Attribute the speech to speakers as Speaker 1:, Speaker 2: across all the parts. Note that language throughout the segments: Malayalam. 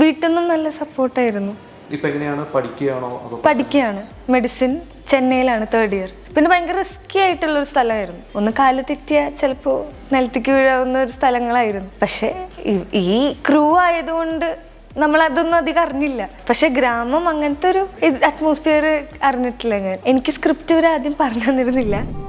Speaker 1: വീട്ടിൽ നിന്നും നല്ല സപ്പോർട്ടായിരുന്നു
Speaker 2: ഇപ്പൊ എങ്ങനെയാണ്? പഠിക്കുകയാണോ
Speaker 1: മെഡിസിൻ ചെന്നൈയിലാണ് തേർഡ് ഇയർ പിന്നെ ഭയങ്കര റിസ്കി ആയിട്ടുള്ള ഒരു സ്ഥലമായിരുന്നു. ഒന്ന് കാൽ തെറ്റിയാൽ ചിലപ്പോൾ നിലത്തേക്ക് വീഴാവുന്ന ഒരു സ്ഥലങ്ങളായിരുന്നു. പക്ഷേ ഈ- ഈ ക്രൂ ആയതുകൊണ്ട് നമ്മൾ അതൊന്നും അധികം അറിഞ്ഞില്ല. പക്ഷെ ഗ്രാമം അങ്ങനത്തെ ഒരു അറ്റ്മോസ്ഫിയർ അറിഞ്ഞിട്ടില്ല ഞാൻ. എനിക്ക് സ്ക്രിപ്റ്റ് ഇവർ ആദ്യം പറഞ്ഞു തന്നിരുന്നില്ല.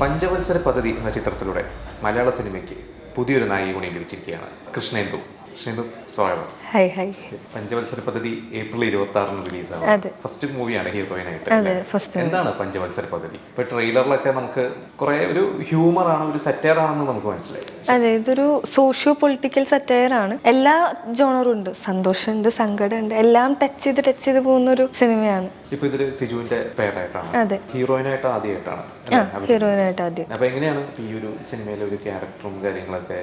Speaker 2: പഞ്ചവത്സര പദ്ധതി എന്ന ചിത്രത്തിലൂടെ മലയാള സിനിമയ്ക്ക് പുതിയൊരു നായിക കൂടി ലഭിച്ചിരിക്കുകയാണ് കൃഷ്ണേന്ദു. കൃഷ്ണേന്ദു സ്വാഗതം.
Speaker 1: Hi hi.
Speaker 2: പഞ്ചവത്സര പദ്ധതി ഏപ്രിൽ ഇരുപത്തി ആറിന് റിലീസാണ്. ഫസ്റ്റ് മൂവിയാണ് ഹീറോയിനായിട്ട് എന്താണ് പഞ്ചവത്സര പദ്ധതി? ഇപ്പൊ ട്രെയിലറിലൊക്കെ നമുക്ക് കുറെ ഒരു ഹ്യൂമർ ആണ് ഒരു സറ്റയർ ആണെന്ന് നമുക്ക് മനസ്സിലായി.
Speaker 1: അതെ ഇതൊരു സോഷ്യോ പൊളിറ്റിക്കൽ സറ്റയർ ആണ്. എല്ലാ ജോണറും ഉണ്ട്. സന്തോഷമുണ്ട് സങ്കടമുണ്ട്. എല്ലാം ടച്ച് ചെയ്ത് ടച്ച് ചെയ്ത് പോകുന്ന ഒരു സിനിമയാണ്.
Speaker 2: ഇപ്പൊ ഇതിൽ സിജുവിന്റെ പേരായിട്ടാണ്.
Speaker 1: അതെ.
Speaker 2: ഹീറോയിനായിട്ട് ആദ്യമായിട്ടാണ്
Speaker 1: ഹീറോയിൻ ഹീറോയിനായിട്ട് ആദ്യം.
Speaker 2: അപ്പൊ എങ്ങനെയാണ് ഈ ഒരു സിനിമയിലെ ഒരു ക്യാരക്ടറും കാര്യങ്ങളൊക്കെ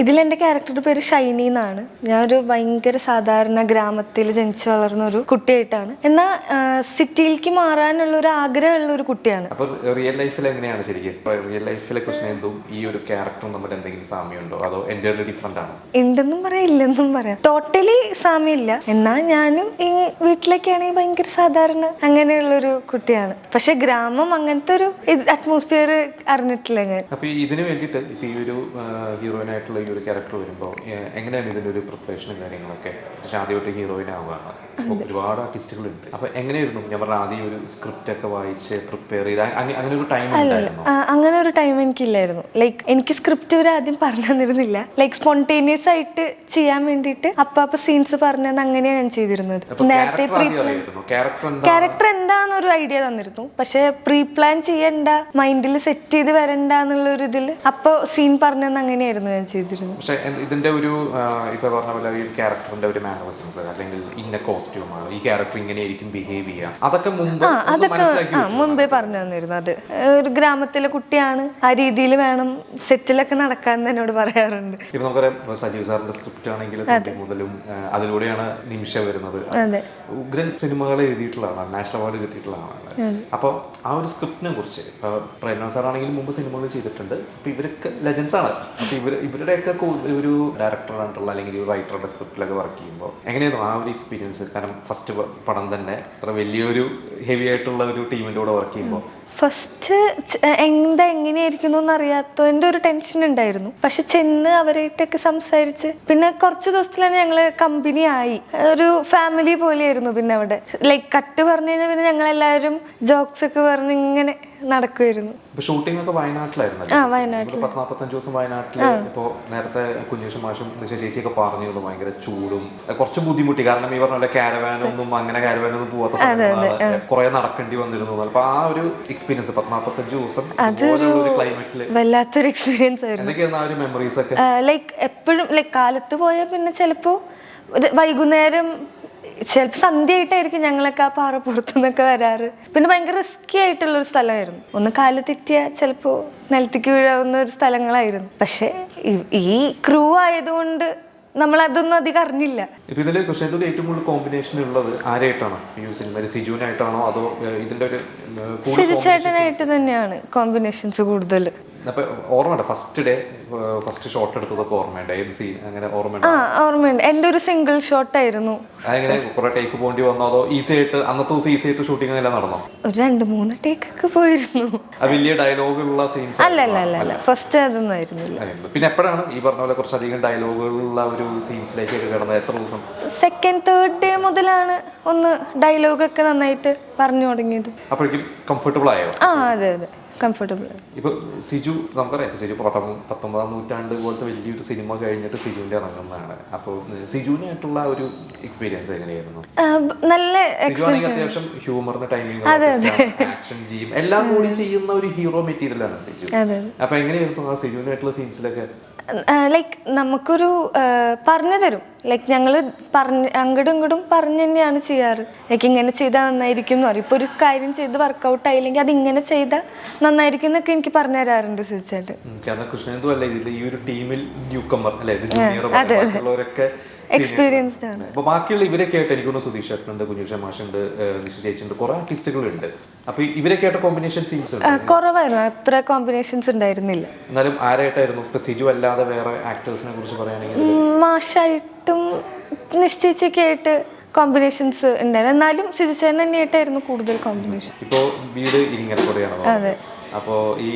Speaker 1: ഇതിൽ എന്റെ ക്യാരക്ടറുടെ പേര് ഷൈനി എന്നാണ്. ഞാനൊരു ഭയങ്കര സാധാരണ ഗ്രാമത്തിൽ ജനിച്ചു വളർന്ന ഒരു കുട്ടിയായിട്ടാണ്. എന്നാൽ സിറ്റിയിലേക്ക് മാറാനുള്ള ഒരു ആഗ്രഹമുള്ള ഒരു കുട്ടിയാണ്.
Speaker 2: അപ്പോൾ റിയൽ ലൈഫിൽ എങ്ങനെയാണ് ശരിക്കും? റിയൽ ലൈഫിലെ കൃഷ്ണേന്ദും ഈ ഒരു ക്യാരക്ടറും തമ്മിൽ എന്തെങ്കിലും സാമ്യമുണ്ടോ? അതോ എന്റെ ഡിഫറെന്റ് ആണോ?
Speaker 1: ഉണ്ടെന്നും പറയാം ഇല്ലെന്നും പറയാം. ടോട്ടലി സാമ്യമില്ല. എന്നാൽ ഞാനും ഈ വീട്ടിലേക്കാണെങ്കിൽ ഭയങ്കര സാധാരണ അങ്ങനെയുള്ളൊരു കുട്ടിയാണ്. പക്ഷെ ഗ്രാമം അങ്ങനത്തെ ഒരു അറ്റ്മോസ്ഫിയർ അറിഞ്ഞിട്ടില്ല ഞാൻ.
Speaker 2: അപ്പൊ ഇതിനു വേണ്ടിട്ട് വേണ്ടിയിട്ട് ഈ ഒരു ഹീറോയിനായിട്ടുള്ള ഈ ഒരു ക്യാരക്ടർ വരുമ്പോൾ എങ്ങനെയാണ് ഇതിന്റെ ഒരു പ്രിപ്പറേഷനും കാര്യങ്ങളൊക്കെ? പക്ഷേ ആദ്യമായിട്ട് ഹീറോയിൻ ആവുകയാണ്. ഒരുപാട് ആർട്ടിസ്റ്റുകളുണ്ട് അപ്പൊ എങ്ങനെയായിരുന്നു? ഞാൻ പറഞ്ഞ ആദ്യം ഒരു സ്ക്രിപ്റ്റ് ഒക്കെ വായിച്ച് പ്രിപ്പയർ ചെയ്ത് അങ്ങനെ ഒരു ടൈം
Speaker 1: അങ്ങനെ ഒരു ടൈം എനിക്കില്ലായിരുന്നു. ലൈക്ക് എനിക്ക് സ്ക്രിപ്റ്റ് ഇവർ ആദ്യം പറഞ്ഞു തന്നിരുന്നില്ല. ലൈക്ക് സ്പോണ്ടേനിയസ് ആയിട്ട് ചെയ്യാൻ വേണ്ടിയിട്ട് അപ്പൊ അപ്പൊ സീൻസ് പറഞ്ഞു അങ്ങനെയാണ് ഞാൻ ചെയ്തിരുന്നത്. നേരത്തെ
Speaker 2: ക്യാരക്ടർ ആദ്യം ക്യാരക്ടർ എന്താ?
Speaker 1: ക്യാരക്ടർ എന്താന്നൊരു ഐഡിയ തന്നിരുന്നു. പക്ഷെ പ്രീ പ്ലാൻ ചെയ്യണ്ട മൈൻഡിൽ സെറ്റ് ചെയ്ത് വരണ്ട എന്നുള്ള ഒരു ഇതിൽ അപ്പൊ സീൻ പറഞ്ഞു അങ്ങനെയായിരുന്നു ഞാൻ ചെയ്തിരുന്നത്.
Speaker 2: പക്ഷേ ഇതിന്റെ ഒരു ഇപ്പൊ പറഞ്ഞ പോലെ ഈ ക്യാരക്ടറിന്റെ ഒരു മാനറിസംസ് അല്ലെങ്കിൽ ഇന്ന കോസ്റ്റ്യൂമാണ് ഈ ക്യാരക്ടർ ഇങ്ങനെ ആയിരിക്കും ബിഹേവ് ചെയ്യുക അതൊക്കെ മുമ്പ്
Speaker 1: അതൊക്കെ മുമ്പേ പറഞ്ഞു തന്നിരുന്നു അത്. ഒരു ഗ്രാമത്തിലെ കുട്ടിയാണ് ആ രീതിയിൽ വേണം സെറ്റിലൊക്കെ നടക്കാൻ എന്ന് എന്നോട് പറയാറുണ്ട്.
Speaker 2: ഇപ്പൊ നമുക്കറിയാം സജീവ് സാറിന്റെ സ്ക്രിപ്റ്റ് ആണെങ്കിൽ മുതലും അതിലൂടെയാണ് നിമിഷ വരുന്നത്. ഉഗ്രൻ സിനിമകൾ എഴുതിയിട്ടുള്ളതാണ് നാഷണൽ അവാർഡ് കിട്ടിയിട്ടുള്ളതാണ് അപ്പോൾ ആ ഒരു സ്ക്രിപ്റ്റിനെ കുറിച്ച് പ്രേരണ സാർ ആണെങ്കിൽ മുമ്പ് സിനിമകൾ ചെയ്തിട്ടുണ്ട്. അപ്പൊ ഇവരൊക്കെ ലെജൻസ് ആണ്. അപ്പൊ ഇവർ ഇവരുടെയൊക്കെ കൂ- ഒരു ഡയറക്ടർ ആയിട്ടുള്ള അല്ലെങ്കിൽ ഒരു റൈറ്ററുടെ സ്ക്രിപ്റ്റിലൊക്കെ വർക്ക് ചെയ്യുമ്പോൾ എങ്ങനെയായിരുന്നു ആ ഒരു എക്സ്പീരിയൻസ് കാരണം ഫസ്റ്റ് പടം തന്നെ അത്ര വലിയൊരു ഹെവി ആയിട്ടുള്ള ഒരു ടീമിന്റെ കൂടെ വർക്ക് ചെയ്യുമ്പോൾ
Speaker 1: ഫസ്റ്റ് എന്താ എങ്ങനെയായിരിക്കുന്നു എന്നറിയാത്തതിന്റെ ഒരു ടെൻഷൻ ഉണ്ടായിരുന്നു. പക്ഷെ ചെന്ന് അവരായിട്ടൊക്കെ സംസാരിച്ച് പിന്നെ കുറച്ച് ദിവസത്തിലാണ് ഞങ്ങൾ കമ്പനി ആയി. ഒരു ഫാമിലി പോലെയായിരുന്നു പിന്നെ അവിടെ. ലൈക്ക് കട്ട് പറഞ്ഞു കഴിഞ്ഞാൽ പിന്നെ ഞങ്ങളെല്ലാവരും ജോക്സ് ഒക്കെ പറഞ്ഞ് ഇങ്ങനെ നടക്കുമായിരുന്നു
Speaker 2: ഷൂട്ടിംഗ് ഒക്കെ വയനാട്ടിലായിരുന്നു
Speaker 1: ആ വയനാട്ടിൽ
Speaker 2: പത്ത് നാൽപ്പത്തഞ്ച് ദിവസം വയനാട്ടിൽ ഇപ്പോൾ നേരത്തെ കുഞ്ഞേഷ് മാഷും ചേച്ചിയൊക്കെ ഭയങ്കര ചൂടും കുറച്ച് ബുദ്ധിമുട്ടി. കാരണം ഈ പറഞ്ഞ പോലെ ക്യാരവാനൊന്നും അങ്ങനെ കാരവാനൊന്നും പോവാത്ത സ്ഥലങ്ങളാണ് കുറെ നടക്കേണ്ടി വന്നിരുന്നു അപ്പൊ ആ ഒരു എക്സ്പീരിയൻസ് പത്ത് നാൽപ്പത്തഞ്ച് ദിവസം ക്ലൈമറ്റിൽ
Speaker 1: വല്ലാത്തൊരു എക്സ്പീരിയൻസ് ആയിരുന്നു.
Speaker 2: ആ ഒരു മെമ്മറീസ് ഒക്കെ?
Speaker 1: ലൈക്ക് എപ്പോഴും ലൈക്ക് കാലത്ത് പോയാൽ പിന്നെ ചിലപ്പോ വൈകുന്നേരം ചിലപ്പോൾ സന്ധ്യയായിട്ടായിരിക്കും ഞങ്ങളൊക്കെ ആ പാറ നിന്നൊക്കെ വരാറ്. പിന്നെ ഭയങ്കര റിസ്കി ആയിട്ടുള്ളൊരു സ്ഥലമായിരുന്നു. ഒന്ന് കാൽ തെറ്റിയാൽ ചിലപ്പോൾ നിലത്തേക്ക് വീഴാവുന്ന ഒരു സ്ഥലങ്ങളായിരുന്നു. പക്ഷേ ഈ- ക്രൂ ആയതുകൊണ്ട് നമ്മൾ അതൊന്നും അധികം അറിഞ്ഞില്ല.
Speaker 2: ഇപ്പൊ ഇതിൽ കൃഷ്ണന്റെ ഏറ്റവും കൂടുതൽ കോമ്പിനേഷൻ ഉള്ളത് ആരായിട്ടാണ്? സിനിമയിൽ സിജുവിനായിട്ടാണോ? അതോ ഇതിന്റെ ഒരു
Speaker 1: സിജുചേട്ടനായിട്ട് തന്നെയാണ് കോമ്പിനേഷൻസ് കൂടുതൽ
Speaker 2: അപ്പൊ ഓർമ്മയുണ്ട്? ഫസ്റ്റ് ഡേ ഫസ്റ്റ് ഷോട്ട് എടുത്തതൊക്കെ ഓർമ്മയുണ്ട്? ഏത് സീൻ അങ്ങനെ ഓർമ്മയുണ്ട്?
Speaker 1: ആ ഓർമ്മയുണ്ട്. എന്റെ ഒരു സിംഗിൾ ഷോട്ടായിരുന്നു
Speaker 2: അതെങ്ങനെ കുറെ ടേക്ക് പോകേണ്ടി വന്നോ? അതോ ഈസി ആയിട്ട് അന്നത്തെ ദിവസം ഈസി ആയിട്ട് ഷൂട്ടിംഗ് എല്ലാം നടന്നോ?
Speaker 1: ഒരു രണ്ട് മൂന്ന് ടേക്കൊക്കെ പോയിരുന്നു.
Speaker 2: ആ വലിയ ഡയലോഗുള്ള സീൻസ്
Speaker 1: അല്ല അല്ല അല്ല? അല്ല. ഫസ്റ്റ് അതൊന്നും ആയിരുന്നില്ല.
Speaker 2: പിന്നെ എപ്പോഴാണ് ഈ പറഞ്ഞ പോലെ കുറച്ചധികം ഡയലോഗുകളുള്ള ഒരു സീൻസിലേക്ക് കിടന്നത്? എത്ര ദിവസം?
Speaker 1: സെക്കൻഡ് തേർഡ് ഡേ മുതലാണ് ഒന്ന് ഡയലോഗൊക്കെ നന്നായിട്ട് പറഞ്ഞു തുടങ്ങിയത്.
Speaker 2: അപ്പോഴേക്കും കംഫർട്ടബിൾ ആയോ?
Speaker 1: ആ അതെ അതെ. കംഫർട്ടബിൾ
Speaker 2: ഇപ്പൊ സിജു നമുക്കറിയാം സിജു പത്തൊമ്പ- പത്തൊമ്പതാം നൂറ്റാണ്ട് പോലത്തെ വലിയൊരു സിനിമ കഴിഞ്ഞിട്ട് സിജുവിന്റെ ഇറങ്ങുന്നതാണ് അപ്പോൾ സിജുവിനായിട്ടുള്ള ഒരു എക്സ്പീരിയൻസ് എങ്ങനെയായിരുന്നു?
Speaker 1: നല്ല
Speaker 2: അത്യാവശ്യം ഹ്യൂമറിന്റെ ടൈമിംഗ് ആക്ഷൻ ചെയ്യും. എല്ലാം കൂടി ചെയ്യുന്ന ഒരു ഹീറോ മെറ്റീരിയലാണ് സിജു. അപ്പൊ എങ്ങനെയായിരുന്നു ആ സിജുവിനായിട്ടുള്ള സീൻസിലൊക്കെ
Speaker 1: ലൈക്ക് നമുക്കൊരു പറഞ്ഞു തരും. ലൈക്ക് ഞങ്ങൾ പറഞ്ഞ് അങ്ങോട്ടും ഇങ്ങോട്ടും പറഞ്ഞു തന്നെയാണ് ചെയ്യാറ്. ലൈക്ക് ഇങ്ങനെ ചെയ്താൽ നന്നായിരിക്കും എന്ന് പറയും. ഇപ്പോൾ ഒരു കാര്യം ചെയ്ത് വർക്കൗട്ട് ആയില്ലെങ്കിൽ അത് ഇങ്ങനെ ചെയ്താൽ നന്നായിരിക്കും എന്നൊക്കെ എനിക്ക് പറഞ്ഞു തരാറുണ്ട് സിച്ചായിട്ട്
Speaker 2: ഉം,
Speaker 1: എക്സ്പീരിയൻസ്ഡ് ആണ്.
Speaker 2: അപ്പൊ ബാക്കിയുള്ള ഇവരൊക്കെ ആയിട്ട് എനിക്കൊന്ന് സുധീഷ് ചേട്ടനുണ്ട് കുഞ്ഞുഷ മാഷുണ്ട് നിഷ ചേച്ചിയുണ്ട് കുറെ ആർട്ടിസ്റ്റുകളുണ്ട്. അപ്പൊ ഇവരൊക്കെ ആയിട്ട് കോമ്പിനേഷൻ സീൻസ്
Speaker 1: കുറവായിരുന്നു. അത്ര കോമ്പിനേഷൻസ് ഉണ്ടായിരുന്നില്ല.
Speaker 2: എന്നാലും ആരായിട്ടായിരുന്നു? ഇപ്പൊ സിജു അല്ലാതെ വേറെ ആക്ടേഴ്സിനെ കുറിച്ച് പറയുകയാണെങ്കിൽ
Speaker 1: മാഷായിട്ടും നിശ്ചയിച്ചൊക്കെ ആയിട്ട് കോമ്പിനേഷൻസ് ഉണ്ടായിരുന്നു. എന്നാലും സിജു ചേട്ടൻ തന്നെയായിട്ടായിരുന്നു കൂടുതൽ കോമ്പിനേഷൻ
Speaker 2: ഇപ്പോ വീട് ഇരിങ്ങനെ അതെ. അപ്പോൾ ഈ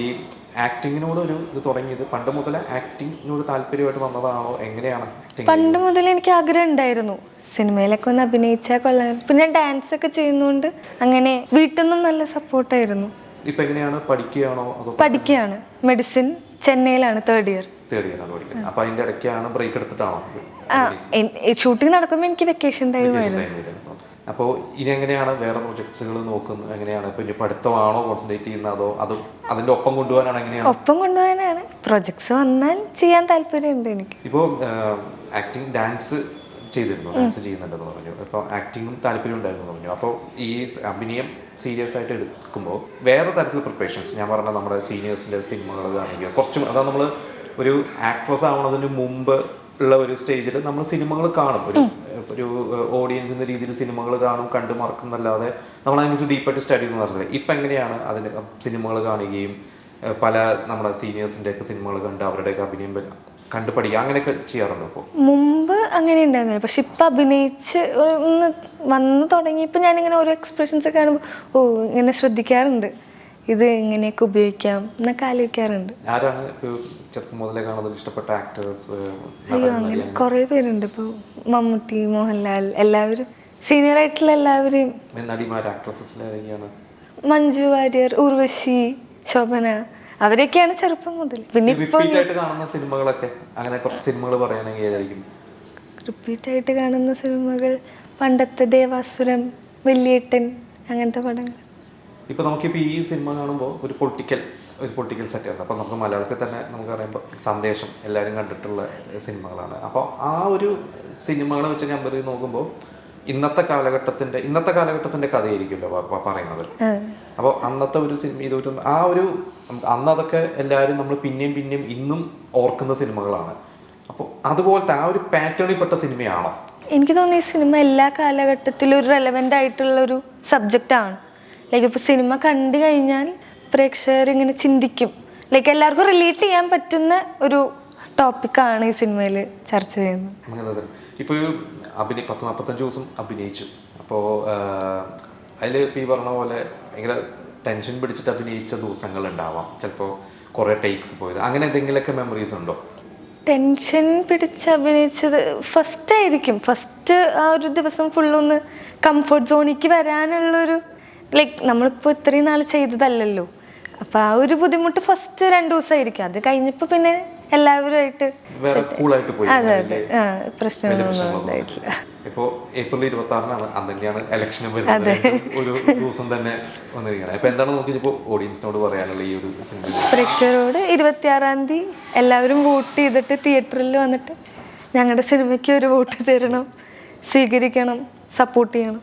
Speaker 2: ആക്ടിങ്ങിനോട് ഒരു ഇത് തുടങ്ങിയത്. പണ്ട് മുതൽ ആക്ടിങ്ങിനോട് താല്പര്യമായിട്ട് വന്നതാണോ? എങ്ങനെയാണ്?
Speaker 1: പണ്ട് മുതൽ എനിക്ക് ആഗ്രഹം ഉണ്ടായിരുന്നു. സിനിമയിലൊക്കെ ഒന്ന് അഭിനയിച്ചാൽ കൊള്ളാം. പിന്നെ ഡാൻസ് ഒക്കെ ചെയ്യുന്നതുകൊണ്ട് അങ്ങനെ വീട്ടിൽ നിന്നും നല്ല സപ്പോർട്ടായിരുന്നു
Speaker 2: ഇപ്പൊ എങ്ങനെയാണ്? പഠിക്കുകയാണോ
Speaker 1: പഠിക്കുകയാണ്. മെഡിസിൻ ചെന്നൈയിലാണ് തേർഡ് ഇയർ
Speaker 2: തേർഡ് ഇയർ ആണ് പഠിക്കുന്നത്. അപ്പൊ അതിന്റെ ഇടയ്ക്കാണ് ബ്രേക്ക് എടുത്തിട്ടാണോ
Speaker 1: ഷൂട്ടിംഗ് നടക്കുമ്പോൾ എനിക്ക് വെക്കേഷൻ ടൈം ആയിരുന്നു.
Speaker 2: അപ്പോൾ ഇനി എങ്ങനെയാണ് വേറെ പ്രൊജക്ട്സുകൾ നോക്കുന്നത്? എങ്ങനെയാണ്? ഇപ്പൊ ഇനി പഠിത്തമാണോ കോൺസെൻട്രേറ്റ് ചെയ്യുന്നത്? അതോ അത് അതിന്റെ ഒപ്പം കൊണ്ടുപോകാനാണ് എങ്ങനെയാണ്?
Speaker 1: ഒപ്പം കൊണ്ടുപോകാനാണ്. പ്രൊജക്ട്സ് വന്നാൽ ചെയ്യാൻ താല്പര്യമുണ്ട് എനിക്ക്.
Speaker 2: ഇപ്പോൾ ആക്ടിങ് ഡാൻസ് ചെയ്തിരുന്നു. ഡാൻസ് ചെയ്യുന്നുണ്ടെന്ന് പറഞ്ഞു. അപ്പോൾ ആക്ടിങ്ങും താല്പര്യം ഉണ്ടായിരുന്നു പറഞ്ഞു. അപ്പോൾ ഈ അഭിനയം സീരിയസ് ആയിട്ട് എടുക്കുമ്പോൾ വേറെ തരത്തിലുള്ള പ്രിപ്പറേഷൻസ് ഞാൻ പറഞ്ഞ നമ്മുടെ സീനിയേഴ്സിന്റെ സിനിമകൾ കാണിക്കുക. കുറച്ചും അതാ നമ്മൾ ഒരു ആക്ട്രസ് ആവുന്നതിന് മുമ്പ് ഉള്ള ഒരു സ്റ്റേജിൽ നമ്മൾ സിനിമകൾ കാണും. ഒരു ഒരു ഓഡിയൻസ് എന്ന രീതിയിൽ സിനിമകൾ കാണും കണ്ടു മറക്കും എന്നല്ലാതെ നമ്മൾ അതിനെക്കുറിച്ച് ഡീപ്പായിട്ട് സ്റ്റഡി ഒന്നും നടത്തില്ല ഇപ്പം എങ്ങനെയാണ് അതിന് സിനിമകൾ കാണുകയും പല നമ്മുടെ സീനിയേഴ്സിന്റെ ഒക്കെ സിനിമകൾ കണ്ട് അവരുടെയൊക്കെ അഭിനയം കണ്ടു പഠിക്കുക അങ്ങനെയൊക്കെ ചെയ്യാറുണ്ട് അപ്പോൾ
Speaker 1: മുമ്പ് അങ്ങനെ ഉണ്ടായിരുന്നില്ല. പക്ഷെ ഇപ്പം അഭിനയിച്ച് ഒന്ന് വന്ന് തുടങ്ങിയപ്പോൾ ഞാനിങ്ങനെ ഓരോ എക്സ്പ്രഷൻസ് ഒക്കെ കാണുമ്പോൾ ഓ ഇങ്ങനെ ശ്രദ്ധിക്കാറുണ്ട്. ഇത് എങ്ങനെയൊക്കെ ഉപയോഗിക്കാം എന്നൊക്കെ ആലോചിക്കാറുണ്ട്.
Speaker 2: ആരാണ് ചെറുപ്പം മുതലേ ഇഷ്ടപ്പെട്ട ആക്ടേഴ്സ്
Speaker 1: അയ്യോ അങ്ങനെ കുറേ പേരുണ്ട്. ഇപ്പോൾ മമ്മൂട്ടി മോഹൻലാൽ എല്ലാവരും സീനിയർ ആയിട്ടുള്ള എല്ലാവരും
Speaker 2: നടിമാർ
Speaker 1: മഞ്ജു വാര്യർ ഉർവശി ശോഭന അവരൊക്കെയാണ് ചെറുപ്പം മുതൽ. പിന്നെ ഇപ്പോൾ
Speaker 2: റിപ്പീറ്റ് ആയിട്ട് കാണുന്ന സിനിമകളൊക്കെ അങ്ങനെ കുറച്ച് സിനിമകൾ പറയുകയാണെങ്കിൽ ഏതായിരിക്കും?
Speaker 1: റിപ്പീറ്റ് ആയിട്ട് കാണുന്ന സിനിമകൾ പണ്ടത്തെ ദേവാസുരം വെള്ളിയേട്ടൻ അങ്ങനത്തെ പടങ്ങൾ.
Speaker 2: ഇപ്പൊ നമുക്കിപ്പോൾ ഈ സിനിമ കാണുമ്പോൾ ഒരു പൊളിറ്റിക്കൽ ഒരു പൊളിറ്റിക്കൽ സെറ്റാണ് അപ്പോൾ നമുക്ക് മലയാളത്തിൽ തന്നെ നമുക്ക് അറിയുമ്പോൾ സന്ദേശം എല്ലാവരും കണ്ടിട്ടുള്ള സിനിമകളാണ്. അപ്പോൾ ആ ഒരു സിനിമകളെ വെച്ച് കമ്പയർ ചെയ്ത് നോക്കുമ്പോൾ ഇന്നത്തെ കാലഘട്ടത്തിന്റെ ഇന്നത്തെ കാലഘട്ടത്തിന്റെ കഥയായിരിക്കുമല്ലോ പറയുന്നത്. അപ്പോൾ അന്നത്തെ ഒരു സിനിമ ഇതൊരു ആ ഒരു അന്നതൊക്കെ എല്ലാവരും നമ്മൾ പിന്നെയും പിന്നെയും ഇന്നും ഓർക്കുന്ന സിനിമകളാണ്. അപ്പോൾ അതുപോലത്തെ ആ ഒരു പാറ്റേണിൽ പെട്ട സിനിമയാണോ?
Speaker 1: എനിക്ക് തോന്നുന്നു ഈ സിനിമ എല്ലാ കാലഘട്ടത്തിലും ഒരു റെലവെന്റ് ആയിട്ടുള്ള ഒരു സബ്ജക്റ്റാണ് ലൈക്ക് ഇപ്പോൾ സിനിമ കണ്ടു കഴിഞ്ഞാൽ പ്രേക്ഷകർ ഇങ്ങനെ ചിന്തിക്കും. ലൈക്ക് എല്ലാവർക്കും റിലേറ്റ് ചെയ്യാൻ പറ്റുന്ന ഒരു ടോപ്പിക്കാണ് ഈ സിനിമയിൽ ചർച്ച ചെയ്യുന്നത്.
Speaker 2: ഇപ്പോൾ അഭിനയ പത്ത് നാൽപ്പത്തഞ്ച് ദിവസം അഭിനയിച്ചു. അപ്പോൾ അതിൽ ഇപ്പോൾ ഈ പറഞ്ഞ പോലെ ഭയങ്കര ടെൻഷൻ പിടിച്ചിട്ട് അഭിനയിച്ച ദിവസങ്ങൾ ഉണ്ടാവാം ചിലപ്പോൾ കുറേ ടേക്സ് പോയത്. അങ്ങനെ എന്തെങ്കിലുമൊക്കെ മെമ്മറീസ് ഉണ്ടോ?
Speaker 1: ടെൻഷൻ പിടിച്ച് അഭിനയിച്ചത് ഫസ്റ്റ് ആയിരിക്കും. ഫസ്റ്റ് ആ ഒരു ദിവസം ഫുള്ളൊന്ന് കംഫർട്ട് സോണിക്ക് വരാനുള്ളൊരു ലൈക്ക് നമ്മളിപ്പോൾ ഇത്രയും നാൾ ചെയ്തതല്ലല്ലോ. അപ്പോൾ ആ ഒരു ബുദ്ധിമുട്ട് ഫസ്റ്റ് രണ്ട് ദിവസമായിരിക്കും അത് കഴിഞ്ഞപ്പോൾ പിന്നെ എല്ലാവരുമായിട്ട് അതെ അതെ. ആ പ്രശ്നങ്ങളൊന്നും ഉണ്ടായിട്ടില്ല
Speaker 2: ഇപ്പോൾ ഏപ്രിൽ ഇരുപത്തി ആറിനാണ് അന്ന് തന്നെയാണ് ഇലക്ഷനും വരുന്നത് ഒരു ദിവസം തന്നെ എന്താണ് നമുക്ക് ഇപ്പോൾ ഓഡിയൻസിനോട് പറയാനുള്ള ഈ ഒരു
Speaker 1: പ്രേക്ഷകരോട് ഇരുപത്തിയാറാം തീയതി എല്ലാവരും വോട്ട് ചെയ്തിട്ട് തിയേറ്ററിൽ വന്നിട്ട് ഞങ്ങളുടെ സിനിമയ്ക്ക് ഒരു വോട്ട് തരണം. സ്വീകരിക്കണം. സപ്പോർട്ട് ചെയ്യണം.